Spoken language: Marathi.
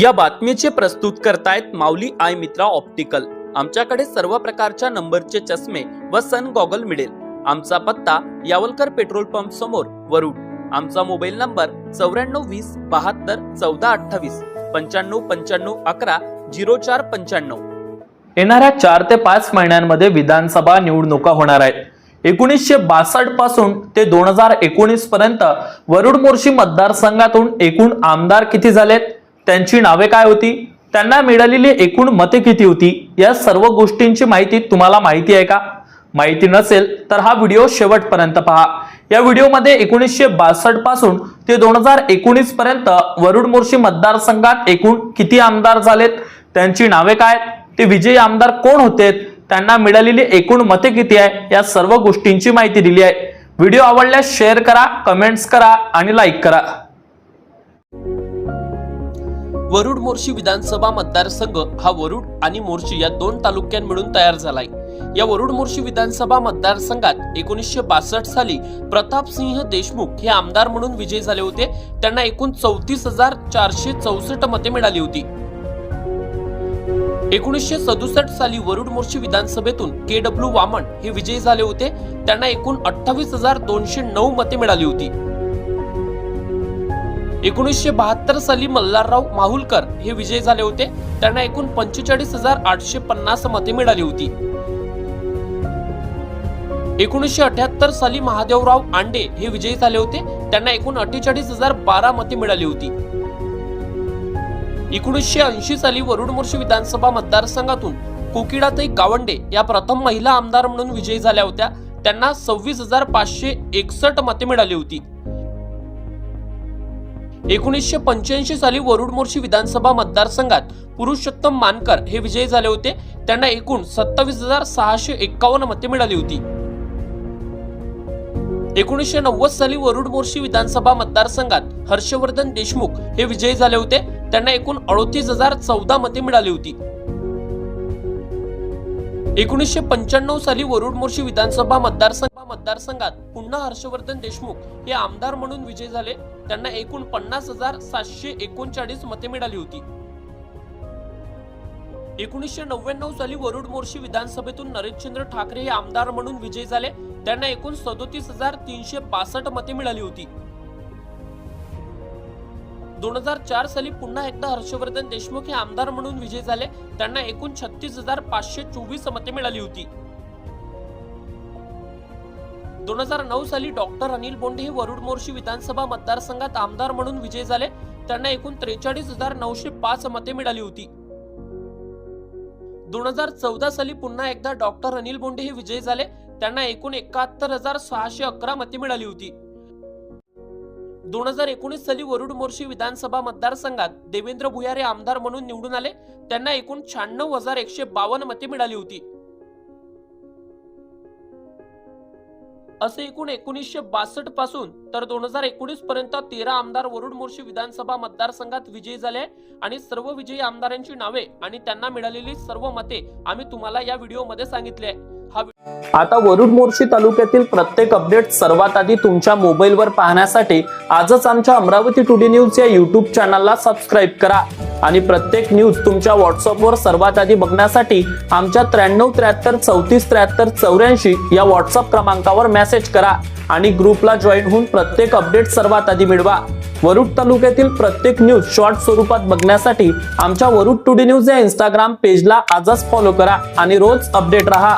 या बातमीचे प्रस्तुत करतायत माऊली आय मित्रा ऑप्टिकल. आमच्याकडे सर्व प्रकारच्या नंबरचे चष्मे व सन गॉगल मिळेल. आमचा पत्ता यावलकर पेट्रोल पंप समोर वरुड. आमचा मोबाईल नंबर चौऱ्याण्णव वीस बहात्तर चौदा अठ्ठावीस पंच्याण्णव पंच्याण्णव अकरा झिरो चार पंच्याण्णव. येणाऱ्या चार ते पाच महिन्यांमध्ये विधानसभा निवडणुका होणार आहेत. एकोणीसशे बासष्टपासून ते दोन हजार एकोणीस पर्यंत वरुड मोर्शी मतदारसंघातून एकूण आमदार किती झालेत? त्यांची नावे काय होती? त्यांना मिळालेली एकूण मते किती होती? या सर्व गोष्टींची माहिती तुम्हाला माहिती आहे का? माहिती नसेल तर हा व्हिडिओ शेवटपर्यंत पहा. या व्हिडिओमध्ये एकोणीसशे बासष्टपासून ते दोन हजार एकोणीस पर्यंत वरुड मोर्शी मतदारसंघात एकूण किती आमदार झालेत? त्यांची नावे काय? ते विजयी आमदार कोण होते? त्यांना मिळालेली एकूण मते किती आहे? या सर्व गोष्टींची माहिती दिली आहे. व्हिडिओ आवडल्यास शेअर करा कमेंट्स करा आणि लाईक करा. वरुड मोर्शी विधानसभा मतदारसंघ हा वरुड आणि मोर्शी या दोन तालुक्यां मिळून तयार झालाय. या वरुड मोर्शी विधानसभा मतदारसंघात एकोणीसशे बासष्ट साली प्रताप सिंह देशमुख हे आमदार म्हणून विजयी झाले होते. त्यांना एकूण चौतीस हजार चारशे चौसष्ट मते मिळाली होती. एकोणीसशे सदुसष्ट साली वरुड मोर्शी विधानसभेतून के डब्ल्यू वामन हे विजयी झाले होते. त्यांना एकूण अठ्ठावीस हजार दोनशे नऊ मते मिळाली होती. एकोणीसशे बहात्तर साली मल्हारराव माहुलकर हे विजयी झाले होते. त्यांना एकूण पंचेचाळीस हजार आठशे पन्नास मते मिळाली होती. एकोणीसशे अठ्याहत्तर साली महादेवराव आंडे हे विजयी झाले होते. त्यांना एकूण अठ्ठेचाळीस हजार बारा मते मिळाली होती. एकोणीसशे ऐंशी साली वरुड मोर्शी विधानसभा मतदारसंघातून कोकिळाताई गावंडे या प्रथम महिला आमदार म्हणून विजयी झाल्या होत्या. त्यांना सव्वीस हजार पाचशे एकसष्ट मते मिळाली होती. एकोणीसशे पंच्याऐंशी साली वरुड मोर्शी विधानसभा मतदारसंघात पुरुषोत्तम मानकर हे विजयी झाले होते. त्यांना एकूण सत्तावीस हजार सहाशे एक्कावन्न मते मिळाली होती. एकोणीसशे नव्वद साली वरुड मोर्शी विधानसभा मतदारसंघात हर्षवर्धन देशमुख हे विजयी झाले होते. त्यांना एकूण अडोतीस हजार चौदा मते मिळाली होती. एकोणीसशे पंच्याण्णव साली वरुड मोर्शी विधानसभा मतदारसंघ मतदारसंघात पुन्हा हर्षवर्धन देशमुख हे आमदार म्हणून विजय झाले. त्यांना एकूण पन्नास हजार सातशे एकोणचाळीस मते मिळाली होती. एकोणीसशे नव्याण्णव साली वरुड मोर्शी विधानसभेतून नरेशचंद्र ठाकरे हे आमदार म्हणून विजयी झाले. त्यांना एकूण सदोतीस हजार तीनशे बासष्ट मते मिळाली होती. दोन हजार चार साली पुन्हा एकदा हर्षवर्धन देशमुख हे आमदार म्हणून विजयी झाले. त्यांना एकूण छत्तीस हजार पाचशे चोवीस मते मिळाली होती. दोन हजार नऊ साली डॉक्टर अनिल बोंडे हे वरुड मोर्शी विधानसभा मतदारसंघात आमदार म्हणून विजय झाले. त्यांना एकूण त्रेचाळीस हजार नऊशे पाच मते मिळाली होती. दोन हजार चौदा साली पुन्हा एकदा डॉक्टर अनिल बोंडे हे विजयी झाले. त्यांना एकूण एकाहत्तर हजार सहाशे अकरा मते मिळाली होती. दोन हजार एकोणीस साली वरुड मोर्शी विधानसभा मतदारसंघात देवेंद्र भुयारे आमदार म्हणून निवडून आले. त्यांना एकूण शहाण्णव हजार एकशे बावन्न मते मिळाली होती. असे एकूण एकोणीसशे बासष्टपासून तर दोन हजार एकोणीस पर्यंत तेरा आमदार वरुण मोर्शी विधानसभा मतदारसंघात विजयी झाले आणि सर्व विजयी आमदारांची नावे आणि त्यांना मिळालेली सर्व मते आम्ही तुम्हाला या व्हिडिओमध्ये सांगितले. हा आता वरुड मोर्शी तालुक्यातील प्रत्येक अपडेट सर्वात आधी तुमच्या मोबाईलवर पाहण्यासाठी आजच आमच्या अमरावती टुडे न्यूज या युट्यूब चॅनलला सबस्क्राईब करा. आणि प्रत्येक न्यूज तुमच्या व्हॉट्सअपवर सर्वात आधी बघण्यासाठी आमच्या त्र्याण्णव त्र्याहत्तर चौतीस त्र्याहत्तर चौऱ्याऐंशी या व्हॉट्सअप क्रमांकावर मेसेज करा आणि ग्रुपला जॉईन होऊन प्रत्येक अपडेट सर्वात आधी मिळवा. वरुड तालुक्यातील प्रत्येक न्यूज शॉर्ट स्वरूपात बघण्यासाठी आमच्या वरुड टुडे न्यूज या इंस्टाग्राम पेजला आजच फॉलो करा आणि रोज अपडेट रहा.